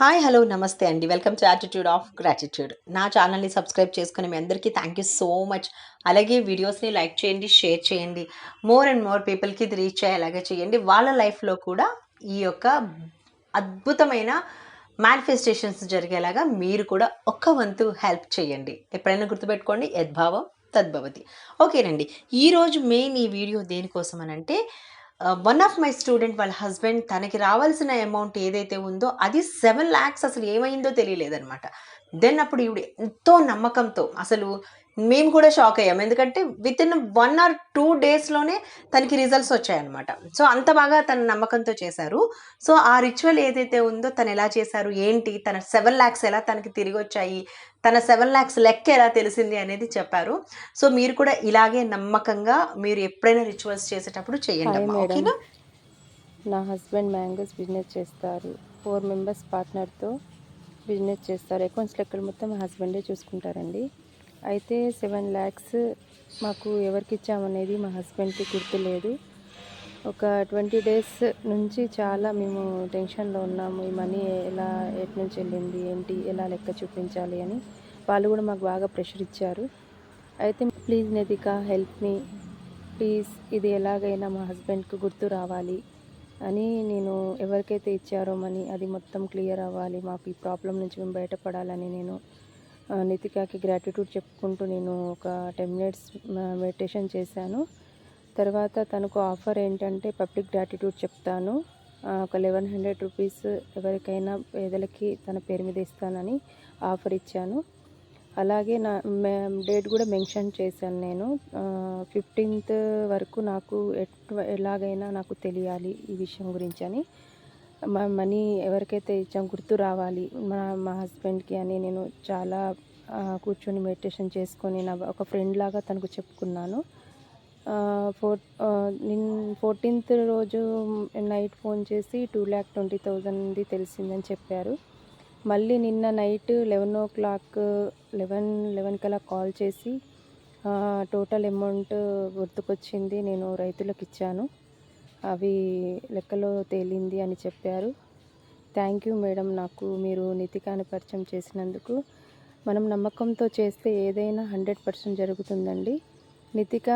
Hi hello నమస్తే అండి. Welcome to attitude of gratitude నా ఛానల్ని సబ్స్క్రైబ్ చేసుకుని మీ అందరికీ థ్యాంక్ యూ సో మచ్ అలాగే వీడియోస్ని లైక్ చేయండి షేర్ చేయండి. మోర్ అండ్ మోర్ పీపుల్కి ఇది రీచ్ అయ్యేలాగా చేయండి. వాళ్ళ లైఫ్లో కూడా ఈ యొక్క అద్భుతమైన మేనిఫెస్టేషన్స్ జరిగేలాగా మీరు కూడా ఒక్క వంతు హెల్ప్ చేయండి. ఎప్పుడైనా గుర్తుపెట్టుకోండి యద్భావం తద్భవతి. ఓకేనండి ఈరోజు మెయిన్ ఈ వీడియో దేనికోసం అని అంటే వన్ ఆఫ్ మై స్టూడెంట్ వాళ్ళ హస్బెండ్ తనకి రావాల్సిన అమౌంట్ ఏదైతే ఉందో అది సెవెన్ ల్యాక్స్ అసలు ఏమైందో తెలియలేదనమాట దెన్ అప్పుడు ఇవిడు ఎంతో నమ్మకంతో అసలు మేము కూడా షాక్ అయ్యాం. ఎందుకంటే with in one or two డేస్లోనే తనకి రిజల్ట్స్ వచ్చాయన్నమాట. సో అంత బాగా తన నమ్మకంతో చేశారు. సో ఆ రిచువల్ ఏదైతే ఉందో తను ఎలా చేశారు ఏంటి తన సెవెన్ ల్యాక్స్ ఎలా తనకి తిరిగి వచ్చాయి తన సెవెన్ ల్యాక్స్ లెక్క ఎలా తెలిసింది అనేది చెప్పారు. సో మీరు కూడా ఇలాగే నమ్మకంగా మీరు ఎప్పుడైనా రిచువల్స్ చేసేటప్పుడు చేయండి. ఓకేనా? నా హస్బెండ్ మ్యాంగోస్ బిజినెస్ చేస్తారు. ఫోర్ మెంబర్స్ పార్ట్నర్తో బిజినెస్ చేస్తారు. అకౌంట్స్ లెక్కలు మొత్తం మా హస్బెండే చూసుకుంటారండి. అయితే సెవెన్ ల్యాక్స్ మాకు ఎవరికి ఇచ్చామనేది మా హస్బెండ్కి గుర్తులేదు. ఒక ట్వంటీ డేస్ నుంచి చాలా మేము టెన్షన్లో ఉన్నాము. ఈ మనీ ఎలా ఎటు నుంచి వెళ్ళింది ఏంటి ఎలా లెక్క చూపించాలి అని వాళ్ళు కూడా మాకు బాగా ప్రెషర్ ఇచ్చారు. అయితే please Nidhika help me. Please ఇది ఎలాగైనా మా హస్బెండ్కి గుర్తు రావాలి అని నేను ఎవరికైతే ఇచ్చారో మనీ అది మొత్తం క్లియర్ అవ్వాలి. మాకు ఈ ప్రాబ్లం నుంచి మేము బయటపడాలని నేను నితికాకి గ్రాటిట్యూడ్ చెప్పుకుంటూ నేను ఒక టెన్ మినిట్స్ మెడిటేషన్ చేశాను. తర్వాత తనకు ఆఫర్ ఏంటంటే పబ్లిక్ గ్రాటిట్యూడ్ చెప్తాను. ఒక లెవెన్ హండ్రెడ్ రూపీస్ ఎవరికైనా పేదలకి తన పేరు మీద ఇస్తానని ఆఫర్ ఇచ్చాను. అలాగే నా డేట్ కూడా మెన్షన్ చేశాను నేను. ఫిఫ్టీన్త్ వరకు నాకు ఎట్ ఎలాగైనా నాకు తెలియాలి ఈ విషయం గురించి అని. మా మనీ ఎవరికైతే ఇచ్చాం గుర్తు రావాలి. మా మా హస్బెండ్కి అని నేను చాలా కూర్చొని మెడిటేషన్ చేసుకొని నా ఒక ఫ్రెండ్ లాగా తనకు చెప్పుకున్నాను. ఫోర్ నిన్ ఫోర్టీన్త్ రోజు నైట్ ఫోన్ చేసి టూ ల్యాక్ ట్వంటీ థౌజండ్ది తెలిసిందని చెప్పారు. మళ్ళీ నిన్న night eleven o'clock eleven eleven కల్లా కాల్ చేసి టోటల్ అమౌంట్ గుర్తుకొచ్చింది నేను రైతులకు ఇచ్చాను అవి లెక్కలో తేలింది అని చెప్పారు. థ్యాంక్ యూ మేడం నాకు మీరు నితికాని పరిచయం చేసినందుకు. మనం నమ్మకంతో చేస్తే ఏదైనా హండ్రెడ్ పర్సెంట్ జరుగుతుందండి. Nitika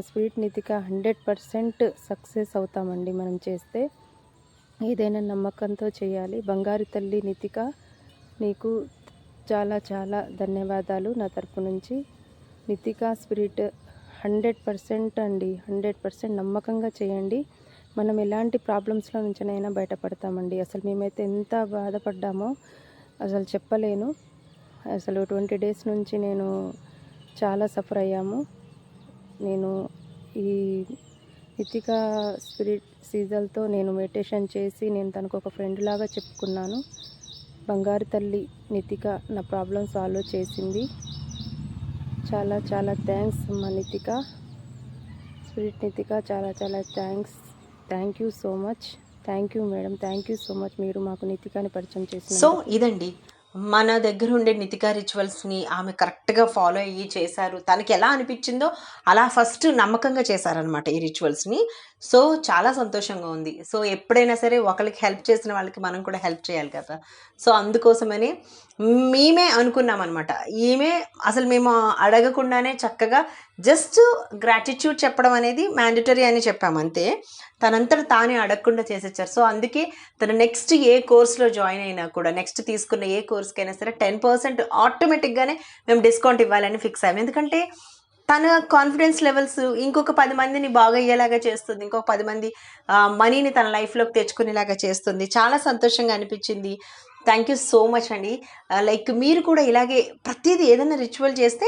sweet Nitika hundred percent success అవుతామండి మనం చేస్తే. ఏదైనా నమ్మకంతో చేయాలి. బంగారు తల్లి నితిక నీకు చాలా చాలా ధన్యవాదాలు నా తరపు నుంచి. నితిక స్పిరిట్ హండ్రెడ్ పర్సెంట్ అండి. హండ్రెడ్ పర్సెంట్ నమ్మకంగా చేయండి. మనం ఎలాంటి ప్రాబ్లమ్స్లో నుంచినైనా బయటపడతామండి. అసలు మేమైతే ఎంత బాధపడ్డామో అసలు చెప్పలేను. అసలు ట్వంటీ డేస్ నుంచి నేను చాలా సఫర్ అయ్యాము. నేను ఈ నితిక స్పిరిట్ సీజల్తో నేను మెడిటేషన్ చేసి నేను తనకు ఒక ఫ్రెండ్ లాగా చెప్పుకున్నాను. బంగారు తల్లి నితిక నా ప్రాబ్లం సాల్వ్ చేసింది. చాలా చాలా థ్యాంక్స్ మా నితిక స్పిరిట్ నితిక చాలా చాలా thanks thank you so much thank you madam thank you so much మీరు మాకు నితికాని పరిచయం చేసిన సో ఇదండి. మన దగ్గర ఉండే నితికా రిచువల్స్ని ఆమె కరెక్ట్గా ఫాలో అయ్యి చేశారు. తనకి ఎలా అనిపించిందో అలా ఫస్ట్ నమ్మకంగా చేశారనమాట ఈ రిచువల్స్ని సో చాలా సంతోషంగా ఉంది. సో ఎప్పుడైనా సరే ఒకరికి హెల్ప్ చేసిన వాళ్ళకి మనం కూడా హెల్ప్ చేయాలి కదా. సో అందుకోసమని మేమే అనుకున్నాం అనమాట ఈమె అసలు మేము అడగకుండానే చక్కగా జస్ట్ గ్రాటిట్యూడ్ చెప్పడం అనేది మ్యాండటరీ అని చెప్పాము అంతే తనంతట తానే అడగకుండా చేసేచ్చారు. సో అందుకే తను నెక్స్ట్ ఏ కోర్స్లో జాయిన్ అయినా కూడా నెక్స్ట్ తీసుకున్న ఏ కోర్స్కైనా సరే టెన్ పర్సెంట్ ఆటోమేటిక్గానే మేము డిస్కౌంట్ ఇవ్వాలని ఫిక్స్ అయ్యాము ఎందుకంటే తన కాన్ఫిడెన్స్ లెవెల్స్ ఇంకొక పది మందిని బాగా అయ్యేలాగా చేస్తుంది. ఇంకొక పది మంది మనీని తన లైఫ్లోకి తెచ్చుకునేలాగా చేస్తుంది. చాలా సంతోషంగా అనిపించింది. థ్యాంక్ యూ సో మచ్ అండి. లైక్ మీరు కూడా ఇలాగే ప్రతిదీ ఏదైనా రిచువల్ చేస్తే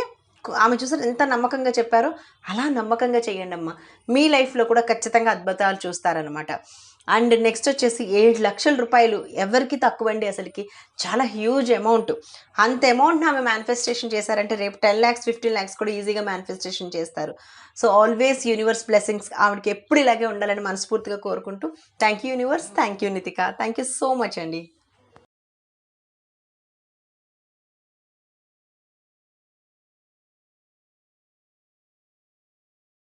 ఆమె చూసారు ఎంత నమ్మకంగా చెప్పారో? అలా నమ్మకంగా చేయండి అమ్మ మీ లైఫ్లో కూడా ఖచ్చితంగా అద్భుతాలు చూస్తారనమాట అండ్ నెక్స్ట్ వచ్చేసి ఏడు లక్షల రూపాయలు ఎవరికి తక్కువండి అసలుకి? చాలా హ్యూజ్ అమౌంట్. అంత అమౌంట్ని ఆమె మేనిఫెస్టేషన్ చేశారంటే రేపు టెన్ ల్యాక్స్ ఫిఫ్టీన్ ల్యాక్స్ కూడా ఈజీగా మేనిఫెస్టేషన్ చేస్తారు. సో ఆల్వేస్ యూనివర్స్ బ్లెస్సింగ్స్ ఆవిడకి ఎప్పుడు ఇలాగే ఉండాలని మనస్ఫూర్తిగా కోరుకుంటూ thank you universe thank you Nitika thank you so much అండి.